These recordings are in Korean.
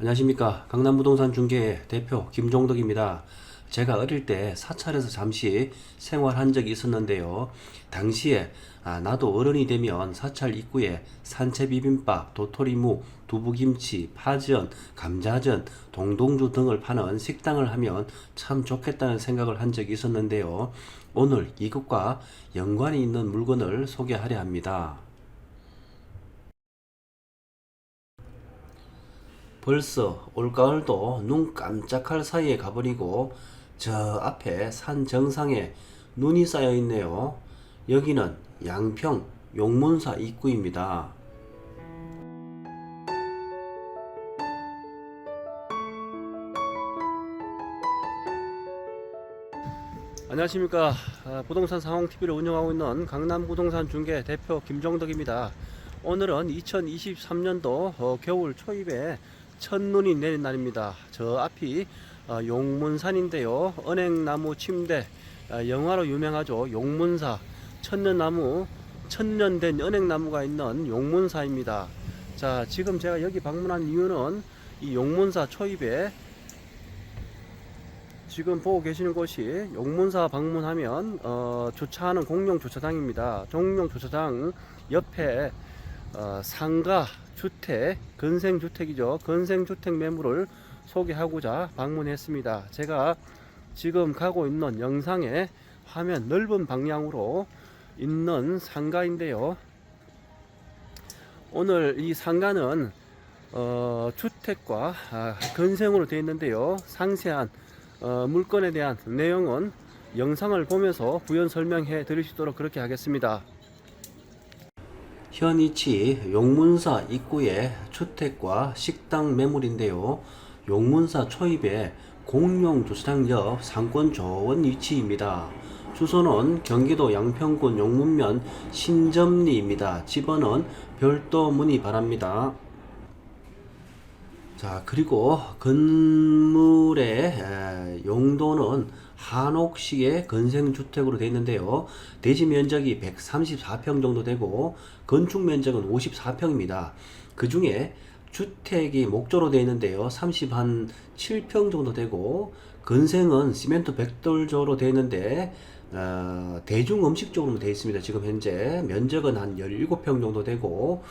안녕하십니까 강남부동산 중개의 대표 김종덕입니다. 제가 어릴 때 사찰에서 잠시 생활한 적이 있었는데요. 당시에 아, 나도 어른이 되면 사찰 입구에 산채 비빔밥, 도토리묵, 두부김치, 파전, 감자전, 동동주 등을 파는 식당을 하면 참 좋겠다는 생각을 한 적이 있었는데요. 오늘 이것과 연관이 있는 물건을 소개하려 합니다. 벌써 올가을도 눈 깜짝할 사이에 가버리고 저 앞에 산 정상에 눈이 쌓여 있네요. 여기는 양평 용문사 입구입니다. 안녕하십니까 아, 부동산 상황TV를 운영하고 있는 강남부동산 중개 대표 김정덕입니다 오늘은 2023년도 어, 겨울 초입에 첫눈이 내린 날입니다. 저 앞이 어, 용문산인데요. 은행나무 침대 아, 영화로 유명하죠. 용문사. 천년나무 천년 된 은행나무가 있는 용문사입니다. 자 지금 제가 여기 방문한 이유는 이 용문사 초입에 지금 보고 계시는 곳이 용문사 방문하면 어, 주차하는 공용 주차장입니다. 공용 주차장 옆에 어, 상가 주택, 건생 주택이죠. 건생 주택 매물을 소개하고자 방문했습니다. 제가 지금 가고 있는 영상의 화면 넓은 방향으로 있는 상가인데요. 오늘 이 상가는 어, 주택과 아, 건생으로 되어 있는데요. 상세한 어, 물건에 대한 내용은 영상을 보면서 부연 설명해 드리시도록 그렇게 하겠습니다. 현 위치 용문사 입구의 주택과 식당 매물인데요. 용문사 초입에 공용 주차장 옆 상권 좋은 위치입니다. 주소는 경기도 양평군 용문면 신점리입니다. 집원은 별도 문의 바랍니다. 자, 그리고 건물의 에, 용도는 한옥식의 건생주택으로 되어 있는데요. 대지 면적이 134평 정도 되고 건축 면적은 54평입니다. 그 중에 주택이 목조로 되어 있는데요. 30한 7평 정도 되고 건생은 시멘트 백돌조로 되어 있는데 어, 대중 음식적으로 되어 있습니다. 지금 현재 면적은 한 17평 정도 되고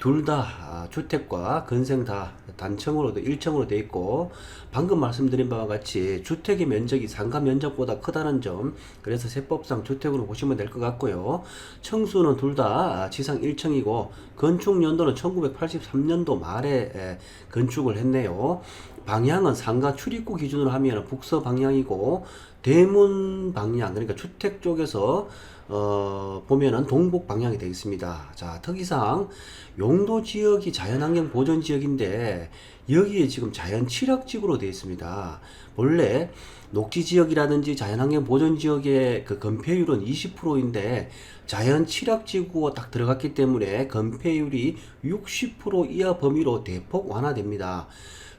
둘 다 주택과 건생 다 단층으로 1층으로 되어 있고 방금 말씀드린 바와 같이 주택의 면적이 상가 면적보다 크다는 점 그래서 세법상 주택으로 보시면 될 것 같고요. 청수는 둘 다 지상 1층이고 건축 연도는 1983년도 말에 에, 건축을 했네요. 방향은 상가 출입구 기준으로 하면 북서 방향이고 대문 방향 그러니까 주택 쪽에서 어, 보면은 동북 방향이 되어 있습니다. 자, 특이상 용도 지역이 자연환경 보전 지역인데 여기에 지금 자연 칠학지구로 되어 있습니다. 본래 녹지 지역이라든지 자연환경 보전 지역의 그 건폐율은 20%인데 자연 칠학지구가 딱 들어갔기 때문에 건폐율이 60% 이하 범위로 대폭 완화됩니다.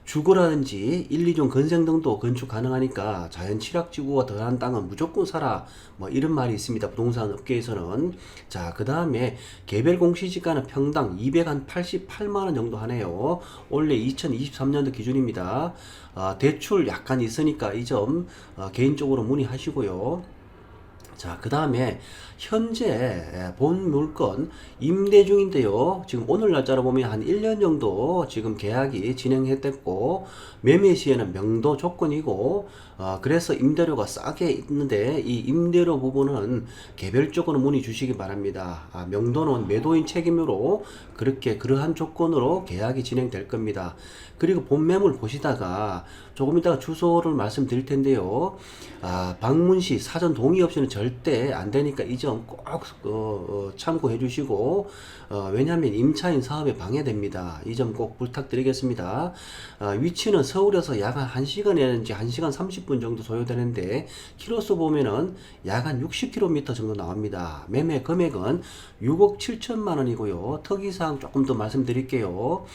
주거라든지 1, 2종 건생 등도 건축 가능하니까 자연 칠학지구가 더한 땅은 무조건 사라 뭐 이런 말이 있습니다. 부동산 업계에서는. 자 그 다음에 개별 공시지가는 평당 288만원 정도 하네요. 원래 2023년도 기준입니다. 아, 대출 약간 있으니까 이 점 개인적으로 문의하시고요 자, 그 다음에 현재 본 물건 임대 중인데요. 지금 오늘 날짜로 보면 한 1년 정도 지금 계약이 진행했댔고 매매 시에는 명도 조건이고 어, 그래서 임대료가 싸게 있는데 이 임대료 부분은 개별적으로 문의 주시기 바랍니다. 아, 명도는 매도인 책임으로 그렇게 그러한 조건으로 계약이 진행될 겁니다. 그리고 본 매물 보시다가 조금 이따가 주소를 말씀드릴 텐데요. 아, 방문 시 사전 동의 없이는 절대 안 되니까 이 점꼭 어, 어, 참고해 주시고 어, 왜냐하면 임차인 사업에 방해됩니다. 이 점 꼭 부탁드리겠습니다. 아, 위치는 서울에서 약 한 1시간이라든지 1시간 30분 정도 소요되는데 키로수 보면은 약 한 60km 정도 나옵니다. 매매 금액은 6억 7천만 원이고요. 특이사항 조금 더 말씀드릴게요.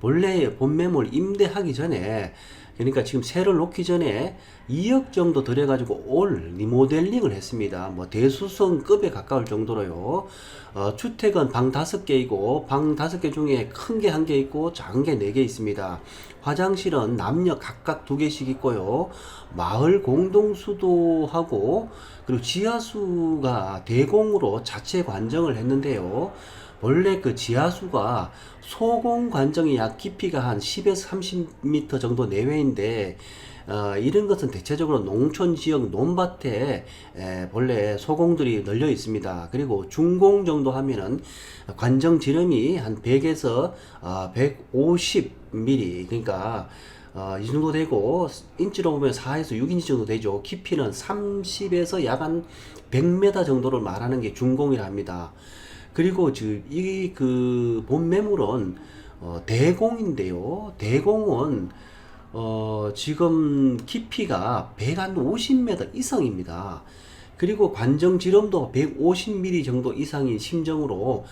본래 본매물 임대하기 전에 그러니까 지금 세를 놓기 전에 2억 정도 들여가지고 올 리모델링을 했습니다. 뭐 대수성급에 가까울 정도로요. 어, 주택은 방 5개이고 방 5개 중에 큰 게 한 개 있고 작은 게 4개 있습니다. 화장실은 남녀 각각 2개씩 있고요. 마을 공동수도하고 그리고 지하수가 대공으로 자체 관정을 했는데요. 원래 그 지하수가 소공 관정이 약 깊이가 한 10에서 30m 정도 내외인데 어, 이런 것은 대체적으로 농촌 지역 논밭에 에, 원래 소공들이 널려 있습니다. 그리고 중공 정도 하면은 관정 지름이 한 100에서 어, 150mm 그러니까 어, 이 정도 되고 인치로 보면 4에서 6인치 정도 되죠. 깊이는 30에서 약 한 100m 정도를 말하는 게 중공이라 합니다. 그리고 이그 본 매물은 어, 대공인데요. 대공은 어, 지금 깊이가 150m 이상입니다. 그리고 관정 지름도 150mm 정도 이상인 심정으로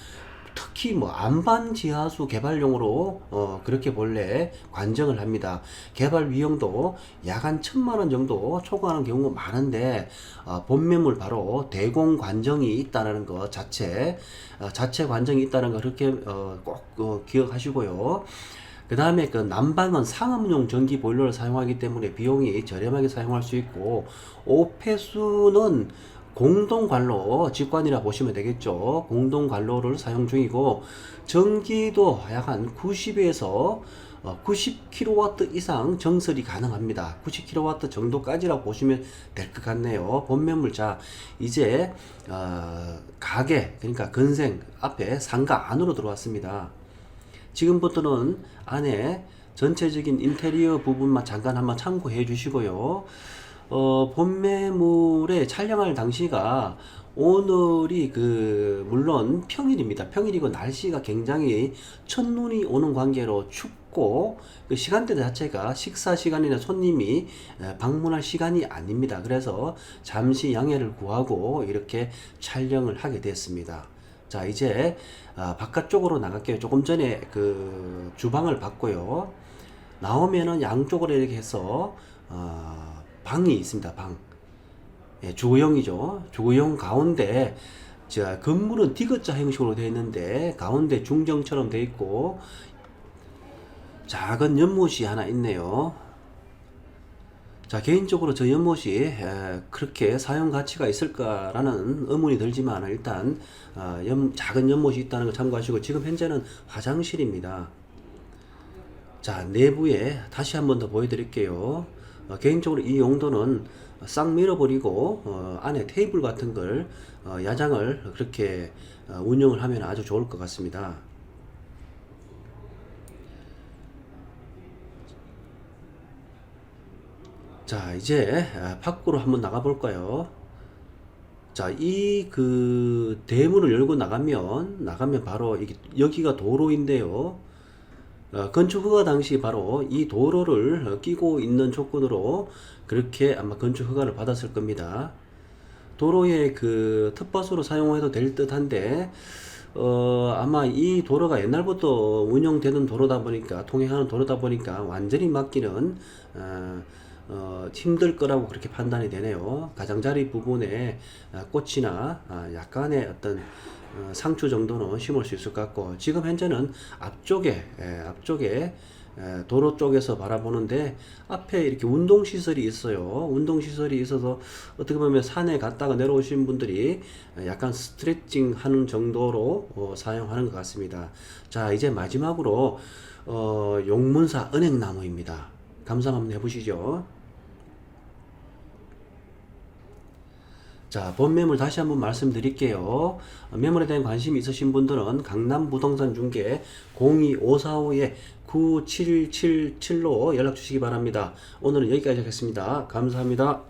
특히 뭐 안반 지하수 개발용으로 어 그렇게 본래 관정을 합니다. 개발 비용도 약 한 천만 원 정도 초과하는 경우가 많은데 어 본매물 바로 대공 관정이 있다는 것 자체 어 자체 관정이 있다는 거 그렇게 어꼭 어 기억하시고요. 그 다음에 그 난방은 상업용 전기 보일러를 사용하기 때문에 비용이 저렴하게 사용할 수 있고 오폐수는 공동 관로 직관이라 보시면 되겠죠. 공동 관로를 사용 중이고 전기도 약한 90에서 90kW 이상 정설이 가능합니다. 90kW 정도까지라고 보시면 될 것 같네요. 본매물 자 이제 어, 가게 그러니까 건생 앞에 상가 안으로 들어왔습니다. 지금부터는 안에 전체적인 인테리어 부분만 잠깐 한번 참고해 주시고요. 어, 본매물에 촬영할 당시가 오늘이 그 물론 평일입니다. 평일이고 날씨가 굉장히 첫눈이 오는 관계로 춥고 그 시간대 자체가 식사 시간이나 손님이 에, 방문할 시간이 아닙니다. 그래서 잠시 양해를 구하고 이렇게 촬영을 하게 됐습니다. 자 이제 아, 바깥쪽으로 나갈게요. 조금 전에 그 주방을 봤고요. 나오면은 양쪽으로 이렇게 해서 어, 방이 있습니다. 방. 예, 주거용이죠. 주거용 가운데 자 건물은 디귿자 형식으로 되어 있는데 가운데 중정처럼 되어 있고 작은 연못이 하나 있네요. 자 개인적으로 저 연못이 에, 그렇게 사용 가치가 있을까라는 의문이 들지만 일단 어, 연, 작은 연못이 있다는 걸 참고하시고 지금 현재는 화장실입니다. 자 내부에 다시 한번 더 보여드릴게요. 어, 개인적으로 이 용도는 싹 밀어버리고 어, 안에 테이블 같은 걸 어, 야장을 그렇게 어, 운영을 하면 아주 좋을 것 같습니다. 자 이제 아, 밖으로 한번 나가 볼까요? 자, 이 그 대문을 열고 나가면 나가면 바로 여기가 도로인데요. 어, 건축 허가 당시 바로 이 도로를 어, 끼고 있는 조건으로 그렇게 아마 건축 허가를 받았을 겁니다. 도로에 그 텃밭으로 사용해도 될 듯한데 어, 아마 이 도로가 옛날부터 운영되는 도로다 보니까 통행하는 도로다 보니까 완전히 막기는 어, 어, 힘들 거라고 그렇게 판단이 되네요. 가장자리 부분에 아, 꽃이나 아, 약간의 어떤 어, 상추 정도는 심을 수 있을 것 같고 지금 현재는 앞쪽에 예, 앞쪽에 예, 도로 쪽에서 바라보는데 앞에 이렇게 운동 시설이 있어요. 운동 시설이 있어서 어떻게 보면 산에 갔다가 내려오신 분들이 약간 스트레칭 하는 정도로 어, 사용하는 것 같습니다. 자, 이제 마지막으로 어, 용문사 은행나무입니다. 감상 한번 해보시죠. 자, 본매물 다시 한번 말씀드릴게요. 어, 매물에 대한 관심이 있으신 분들은 강남 부동산 중개 02545-9777로 연락 주시기 바랍니다. 오늘은 여기까지 하겠습니다. 감사합니다.